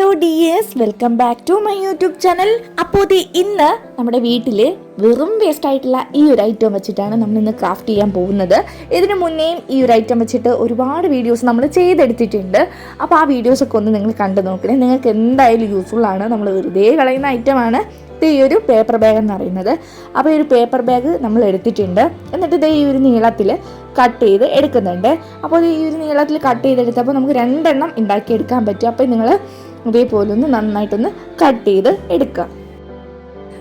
Hello dears welcome back to my YouTube channel അപ്പോ ഇന്ന് നമ്മുടെ വീട്ടിൽ വെറും വേസ്റ്റ് ആയിട്ടുള്ള ഈ ഒരു ഐറ്റം വെച്ചിട്ടാണ് നമ്മൾ ഇന്ന് ക്രാഫ്റ്റ് ചെയ്യാൻ പോകുന്നത്. ഇതിനു മുന്നേയും ഈ ഒരു ഐറ്റം വെച്ചിട്ട് ഒരുപാട് വീഡിയോസ് നമ്മൾ ചെയ്തെടുത്തിട്ടുണ്ട്. അപ്പോൾ ആ വീഡിയോസ് ഒക്കെ ഒന്ന് നിങ്ങൾ കണ്ടു നോക്കണേ. നിങ്ങൾക്ക് എന്തായാലും യൂസ്ഫുൾ ആണ്. നമ്മൾ വെറുതെ കളയുന്ന ഐറ്റമാണ് ഈ ഒരു പേപ്പർ ബാഗ് എന്ന് പറയുന്നത്. അപ്പോൾ ഈ ഒരു പേപ്പർ ബാഗ് നമ്മൾ എടുത്തിട്ടുണ്ട്. എന്നിട്ട് ഇത് ഈ ഒരു നീളത്തിൽ കട്ട് ചെയ്ത് എടുക്കുന്നുണ്ട്. അപ്പോൾ ഈ ഒരു നീളത്തിൽ കട്ട് ചെയ്തെടുത്തപ്പോൾ നമുക്ക് രണ്ടെണ്ണം ഉണ്ടാക്കിയെടുക്കാൻ പറ്റും. അപ്പോൾ നിങ്ങൾ ഇതേപോലെ ഒന്ന് നന്നായിട്ടൊന്ന് കട്ട് ചെയ്ത് എടുക്കുക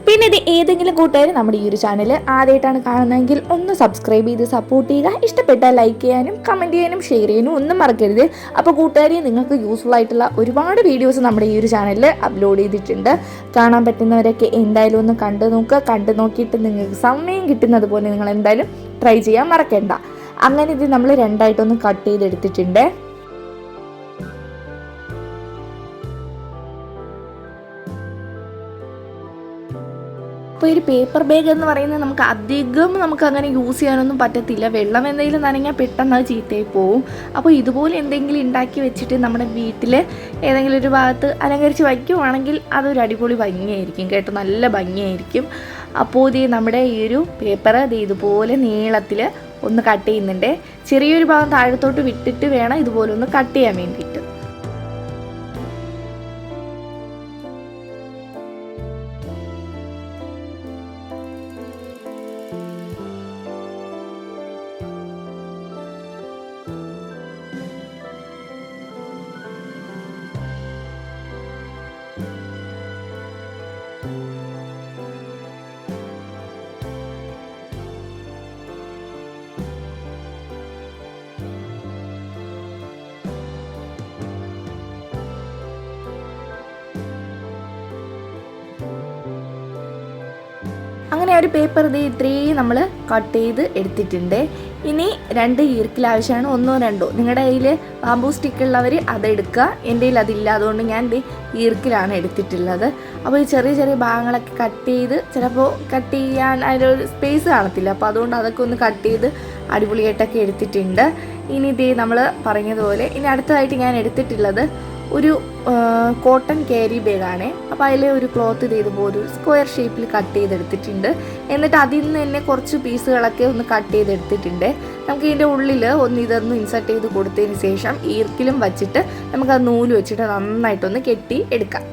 പിന്നെ ഇത് ഏതെങ്കിലും കൂട്ടുകാർ നമ്മുടെ ഈ ഒരു ചാനൽ ആദ്യമായിട്ടാണ് കാണുന്നതെങ്കിൽ ഒന്ന് സബ്സ്ക്രൈബ് ചെയ്ത് സപ്പോർട്ട് ചെയ്യുക. ഇഷ്ടപ്പെട്ടാൽ ലൈക്ക് ചെയ്യാനും കമന്റ് ചെയ്യാനും ഷെയർ ചെയ്യാനും ഒന്നും മറക്കരുത്. അപ്പോൾ കൂട്ടുകാരി നിങ്ങൾക്ക് യൂസ്ഫുൾ ആയിട്ടുള്ള ഒരുപാട് വീഡിയോസ് നമ്മുടെ ഈ ഒരു ചാനലിൽ അപ്ലോഡ് ചെയ്തിട്ടുണ്ട്. കാണാൻ പറ്റുന്നവരൊക്കെ എന്തായാലും ഒന്ന് കണ്ടു നോക്കുക. കണ്ടു നോക്കിയിട്ട് നിങ്ങൾക്ക് സമയം കിട്ടുന്നത് പോലെ നിങ്ങൾ എന്തായാലും ട്രൈ ചെയ്യാൻ മറക്കണ്ട. അങ്ങനെ ഇത് നമ്മൾ രണ്ടായിട്ടൊന്ന് കട്ട് ചെയ്തെടുത്തിട്ടുണ്ട്. അപ്പോൾ ഒരു പേപ്പർ ബാഗ് എന്ന് പറയുന്നത് നമുക്ക് അധികം നമുക്ക് അങ്ങനെ യൂസ് ചെയ്യാനൊന്നും പറ്റത്തില്ല. വെള്ളം എന്തെങ്കിലും നനഞ്ഞാൽ പെട്ടെന്ന് അത് ചീത്തയായി പോവും. അപ്പോൾ ഇതുപോലെ എന്തെങ്കിലും ഉണ്ടാക്കി വെച്ചിട്ട് നമ്മുടെ വീട്ടിൽ ഏതെങ്കിലും ഒരു ഭാഗത്ത് അലങ്കരിച്ച് വയ്ക്കുവാണെങ്കിൽ അതൊരു അടിപൊളി ഭംഗിയായിരിക്കും കേട്ടോ. നല്ല ഭംഗിയായിരിക്കും. അപ്പോൾ ഇത് നമ്മുടെ ഈ ഒരു പേപ്പർ ഇത് ഇതുപോലെ നീളത്തിൽ ഒന്ന് കട്ട് ചെയ്യുന്നുണ്ട്. ചെറിയൊരു ഭാഗം താഴത്തോട്ട് വിട്ടിട്ട് വേണം ഇതുപോലെ ഒന്ന് കട്ട് ചെയ്യാൻ വേണ്ടിയിട്ട് ഒരു പേപ്പർ ഇത് ഇത്രയും നമ്മൾ കട്ട് ചെയ്ത് എടുത്തിട്ടുണ്ട്. ഇനി രണ്ട് ഈർക്കിൽ ആവശ്യമാണ്. ഒന്നോ രണ്ടോ. നിങ്ങളുടെ കയ്യിൽ ബാമ്പൂ സ്റ്റിക്ക് ഉള്ളവർ അതെടുക്കുക എന്റെ കയ്യിൽ അതില്ല അതുകൊണ്ട് ഞാൻ ഇത് ഈർക്കിലാണ് എടുത്തിട്ടുള്ളത്. അപ്പോൾ ഈ ചെറിയ ചെറിയ ഭാഗങ്ങളൊക്കെ കട്ട് ചെയ്ത് ചിലപ്പോൾ കട്ട് ചെയ്യാൻ അതിലൊരു സ്പേസ് കാണത്തില്ല. അപ്പോൾ അതുകൊണ്ട് അതൊക്കെ ഒന്ന് കട്ട് ചെയ്ത് അടിപൊളിയായിട്ടൊക്കെ എടുത്തിട്ടുണ്ട്. ഇനി ഇതേ നമ്മൾ പറഞ്ഞതുപോലെ ഇനി അടുത്തതായിട്ട് ഞാൻ എടുത്തിട്ടുള്ളത് ഒരു കോട്ടൺ ക്യാരി ബാഗാണ് അപ്പോൾ അതിൽ ഒരു ക്ലോത്ത് ഇതുപോലെ ഒരു സ്ക്വയർ ഷേപ്പിൽ കട്ട് ചെയ്തെടുത്തിട്ടുണ്ട്. എന്നിട്ട് അതിൽ നിന്ന് തന്നെ കുറച്ച് പീസുകളൊക്കെ ഒന്ന് കട്ട് ചെയ്തെടുത്തിട്ടുണ്ട്. നമുക്ക് ഇതിന്റെ ഉള്ളിൽ ഒന്ന് ഇതൊന്ന് ഇൻസർട്ട് ചെയ്ത് കൊടുത്തതിന് ശേഷം ഈർക്കിലും വച്ചിട്ട് നമുക്ക് ആ നൂൽ വെച്ചിട്ട് നന്നായിട്ടൊന്ന് കെട്ടി എടുക്കാം.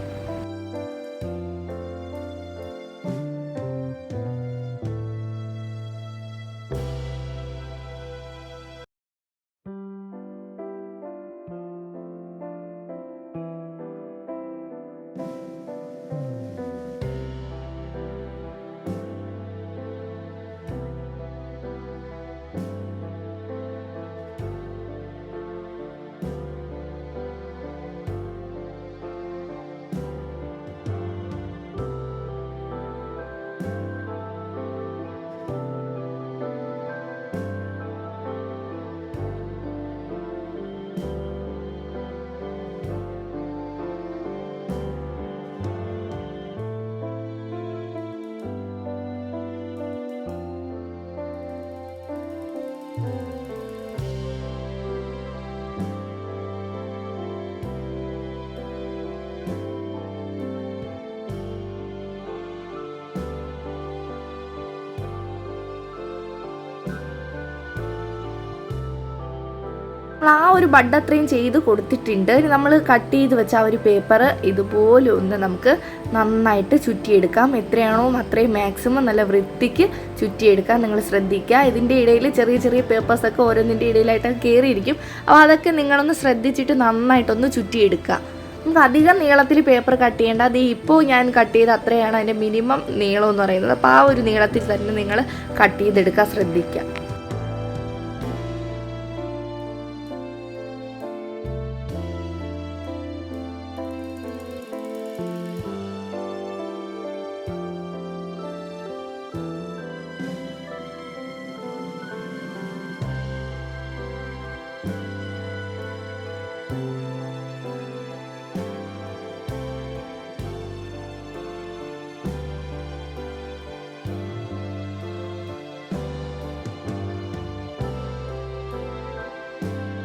ആ ഒരു ബഡ് അത്രയും ചെയ്ത് കൊടുത്തിട്ടുണ്ട്. ഇനി നമ്മൾ കട്ട് ചെയ്ത് വെച്ച ആ ഒരു പേപ്പർ ഇതുപോലെ ഒന്ന് നമുക്ക് നന്നായിട്ട് ചുറ്റിയെടുക്കാം. എത്രയാണോ അത്രയും മാക്സിമം നല്ല വൃത്തിക്ക് ചുറ്റിയെടുക്കാൻ നിങ്ങൾ ശ്രദ്ധിക്കുക. ഇതിന്റെ ഇടയിൽ ചെറിയ ചെറിയ പേപ്പേഴ്സൊക്കെ ഓരോന്നിന്റെ ഇടയിലായിട്ടൊക്കെ കയറിയിരിക്കും. അപ്പോൾ അതൊക്കെ നിങ്ങളൊന്ന് ശ്രദ്ധിച്ചിട്ട് നന്നായിട്ടൊന്ന് ചുറ്റിയെടുക്കുക. നമുക്ക് അധികം നീളത്തിൽ പേപ്പർ കട്ട് ചെയ്യേണ്ട. അത് ഇപ്പോൾ ഞാൻ കട്ട് ചെയ്ത് അത്രയാണ് അതിന്റെ മിനിമം നീളം എന്ന് പറയുന്നത്. അപ്പോൾ ആ ഒരു നീളത്തിൽ തന്നെ നിങ്ങൾ കട്ട് ചെയ്തെടുക്കാൻ ശ്രദ്ധിക്കുക.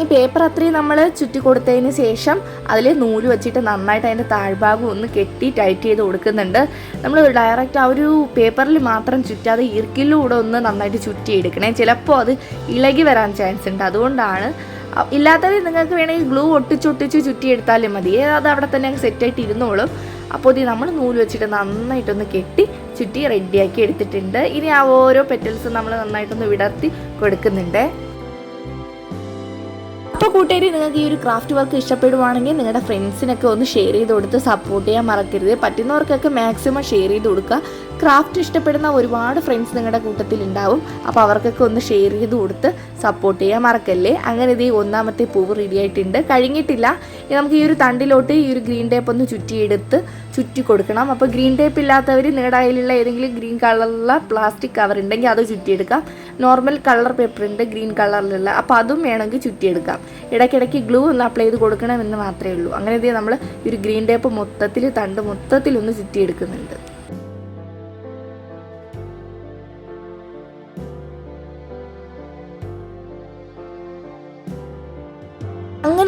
ഈ പേപ്പർ അത്രയും നമ്മൾ ചുറ്റി കൊടുത്തതിന് ശേഷം അതിൽ നൂൽ വെച്ചിട്ട് നന്നായിട്ട് അതിന്റെ താഴ്ഭാഗം ഒന്ന് കെട്ടി ടൈറ്റ് ചെയ്ത് കൊടുക്കുന്നുണ്ട്. നമ്മൾ ഡയറക്റ്റ് ആ ഒരു പേപ്പറിൽ മാത്രം ചുറ്റാതെ ഇറുക്കിലൂടെ ഒന്ന് നന്നായിട്ട് ചുറ്റി എടുക്കണേ. ചിലപ്പോൾ അത് ഇളകി വരാൻ ചാൻസ് ഉണ്ട്. അതുകൊണ്ടാണ്. ഇല്ലാത്തത് നിങ്ങൾക്ക് വേണമെങ്കിൽ ഗ്ലൂ ഒട്ടിച്ചൊട്ടിച്ച് ചുറ്റിയെടുത്താലും മതി. അത് അവിടെ തന്നെ സെറ്റായിട്ട് ഇരുന്നോളും. അപ്പോൾ ഇത് നമ്മൾ നൂൽ വെച്ചിട്ട് നന്നായിട്ടൊന്ന് കെട്ടി ചുറ്റി റെഡിയാക്കി എടുത്തിട്ടുണ്ട്. ഇനി ആ ഓരോ പെറ്റൽസും നമ്മൾ നന്നായിട്ടൊന്ന് വിടർത്തി കൊടുക്കുന്നുണ്ട്. അപ്പോൾ കൂട്ടുകാരി നിങ്ങൾക്ക് ഈ ഒരു ക്രാഫ്റ്റ് വർക്ക് ഇഷ്ടപ്പെടുവാണെങ്കിൽ നിങ്ങളുടെ ഫ്രണ്ട്സിനൊക്കെ ഒന്ന് ഷെയർ ചെയ്ത് കൊടുത്ത് സപ്പോർട്ട് ചെയ്യാൻ മറക്കരുത്. പറ്റുന്നവർക്കൊക്കെ മാക്സിമം ഷെയർ ചെയ്ത് കൊടുക്കുക. ക്രാഫ്റ്റ് ഇഷ്ടപ്പെടുന്ന ഒരുപാട് ഫ്രണ്ട്സ് നിങ്ങളുടെ കൂട്ടത്തിൽ ഉണ്ടാവും അപ്പോൾ അവർക്കൊക്കെ ഒന്ന് ഷെയർ ചെയ്ത് കൊടുത്ത് സപ്പോർട്ട് ചെയ്യാൻ മറക്കല്ലേ? അങ്ങനെ ഇത് ഒന്നാമത്തെ പൂവ് റെഡി ആയിട്ടുണ്ട്. കഴിഞ്ഞിട്ടില്ല. നമുക്ക് ഈ ഒരു തണ്ടിലോട്ട് ഈ ഒരു ഗ്രീൻ ടേപ്പ് ഒന്ന് ചുറ്റിയെടുത്ത് ചുറ്റി കൊടുക്കണം. അപ്പോൾ ഗ്രീൻ ടേപ്പ് ഇല്ലാത്തവർ നിങ്ങളുടെ കയ്യിലുള്ള ഏതെങ്കിലും ഗ്രീൻ കളറിലുള്ള പ്ലാസ്റ്റിക് കവർ ഉണ്ടെങ്കിൽ അത് ചുറ്റിയെടുക്കാം. നോർമൽ കളർ പേപ്പർ ഉണ്ട് ഗ്രീൻ കളറിലുള്ള അപ്പോൾ അതും വേണമെങ്കിൽ ചുറ്റിയെടുക്കാം. ഇടയ്ക്കിടയ്ക്ക് ഗ്ലൂ ഒന്ന് അപ്ലൈ ചെയ്ത് കൊടുക്കണമെന്ന് മാത്രമേ ഉള്ളൂ. അങ്ങനെ ഇത് നമ്മൾ ഒരു ഗ്രീൻ ടേപ്പ് മൊത്തത്തിൽ തണ്ട് മൊത്തത്തിൽ ഒന്ന് ചുറ്റിയെടുക്കുന്നുണ്ട്.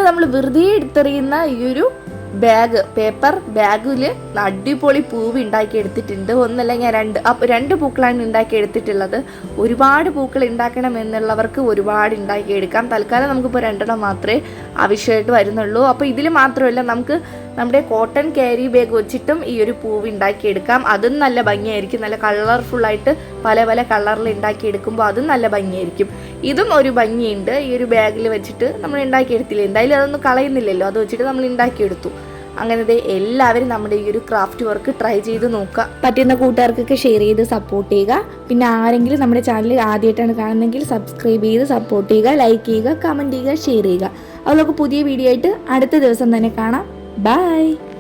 നമ്മൾ വെറുതെ എടുത്തെറിയുന്ന ഈ ഒരു ബാഗ് പേപ്പർ ബാഗിൽ അടിപൊളി പൂവ് ഉണ്ടാക്കി എടുത്തിട്ടുണ്ട്. ഒന്നല്ല ഞാൻ രണ്ട് രണ്ട് പൂക്കളാണ് ഉണ്ടാക്കി എടുത്തിട്ടുള്ളത്. ഒരുപാട് പൂക്കൾ ഉണ്ടാക്കണം എന്നുള്ളവർക്ക് ഒരുപാട് ഉണ്ടാക്കി എടുക്കാം. തൽക്കാലം നമുക്കിപ്പോൾ രണ്ടെണ്ണം മാത്രമേ ആവശ്യമായിട്ട് വരുന്നുള്ളൂ. അപ്പോൾ ഇതിൽ മാത്രമല്ല നമുക്ക് നമ്മുടെ കോട്ടൺ ക്യാരി ബാഗ് വെച്ചിട്ടും ഈ ഒരു പൂവ് ഉണ്ടാക്കിയെടുക്കാം. അതും നല്ല ഭംഗിയായിരിക്കും. നല്ല കളർഫുള്ളായിട്ട് പല പല കളറിൽ ഉണ്ടാക്കിയെടുക്കുമ്പോൾ അതും നല്ല ഭംഗിയായിരിക്കും. ഇതും ഒരു ഭംഗിയുണ്ട്. ഈ ഒരു ബാഗിൽ വെച്ചിട്ട് നമ്മൾ ഉണ്ടാക്കിയെടുത്തില്ല? എന്തായാലും അതൊന്നും കളയുന്നില്ലല്ലോ. അത് വെച്ചിട്ട് നമ്മൾ ഉണ്ടാക്കിയെടുത്തു. അങ്ങനത്തെ എല്ലാവരും നമ്മുടെ ഈ ഒരു ക്രാഫ്റ്റ് വർക്ക് ട്രൈ ചെയ്ത് നോക്കുക. പറ്റുന്ന കൂട്ടുകാർക്കൊക്കെ ഷെയർ ചെയ്ത് സപ്പോർട്ട് ചെയ്യുക. പിന്നെ ആരെങ്കിലും നമ്മുടെ ചാനൽ ആദ്യമായിട്ടാണ് കാണുന്നതെങ്കിൽ സബ്സ്ക്രൈബ് ചെയ്ത് സപ്പോർട്ട് ചെയ്യുക ലൈക്ക് ചെയ്യുക കമന്റ് ചെയ്യുക ഷെയർ ചെയ്യുക. അതൊക്കെ പുതിയ വീഡിയോ ആയിട്ട് അടുത്ത ദിവസം തന്നെ കാണാം. Bye!